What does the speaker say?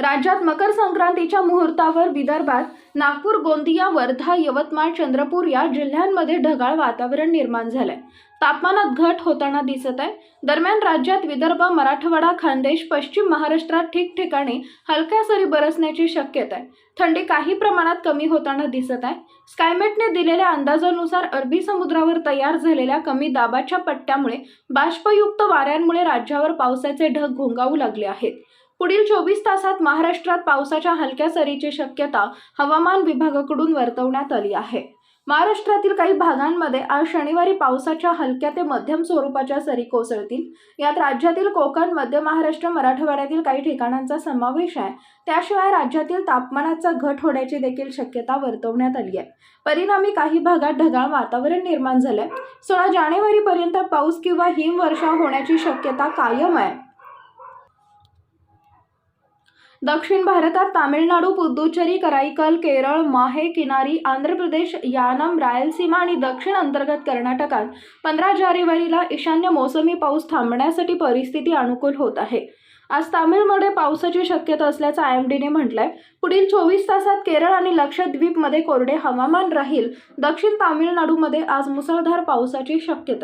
राज्यात मकर संक्रांतीच्या मुहूर्तावर विदर्भात नागपूर गोंदिया वर्धा यवतमाळ चंद्रपूर या जिल्ह्यांमध्ये ढगाळ वातावरण निर्माण झालंय. तापमानात घट होताना दिसत आहे. दरम्यान राज्यात विदर्भ मराठवाडा खानदेश पश्चिम महाराष्ट्रात ठिकठिकाणी हलक्या सरी बरसण्याची शक्यता आहे. थंडी काही प्रमाणात कमी होताना दिसत आहे. स्कायमेटने दिलेल्या अंदाजानुसार अरबी समुद्रावर तयार झालेल्या कमी दाबाच्या पट्ट्यामुळे बाष्पयुक्त वाऱ्यांमुळे राज्यावर पावसाचे ढग घोंगावू लागले आहेत. पुढील चोवीस तासात महाराष्ट्रात पावसाच्या हलक्या सरीची शक्यता हवामान विभागाकडून वर्तवण्यात आली आहे. महाराष्ट्रातील काही भागांमध्ये आज शनिवारी पावसाच्या हलक्या ते मध्यम स्वरूपाच्या सरी कोसळतील. यात राज्यातील कोकण मध्य महाराष्ट्र मराठवाड्यातील काही ठिकाणांचा समावेश आहे. त्याशिवाय राज्यातील तापमानाचा घट होण्याची देखील शक्यता वर्तवण्यात आली आहे. परिणामी काही भागात ढगाळ वातावरण निर्माण झालंय. सोळा जानेवारीपर्यंत पाऊस किंवा हिमवर्षाव होण्याची शक्यता कायम आहे. दक्षिण भारतात तामिळनाडू पुदुचेरी कराईकल केरळ माहे किनारी आंध्र प्रदेश यानम रायलसीमा आणि दक्षिण अंतर्गत कर्नाटकात पंधरा जानेवारीला ईशान्य मोसमी पाऊस थांबण्यासाठी परिस्थिती अनुकूल होत आहे. आज तामिळमध्ये पावसाची शक्यता असल्याचं आय एम डीने म्हटलंय. पुढील चोवीस तासात केरळ आणि लक्षद्वीपमध्ये कोरडे हवामान राहील. दक्षिण तामिळनाडूमध्ये आज मुसळधार पावसाची शक्यता आहे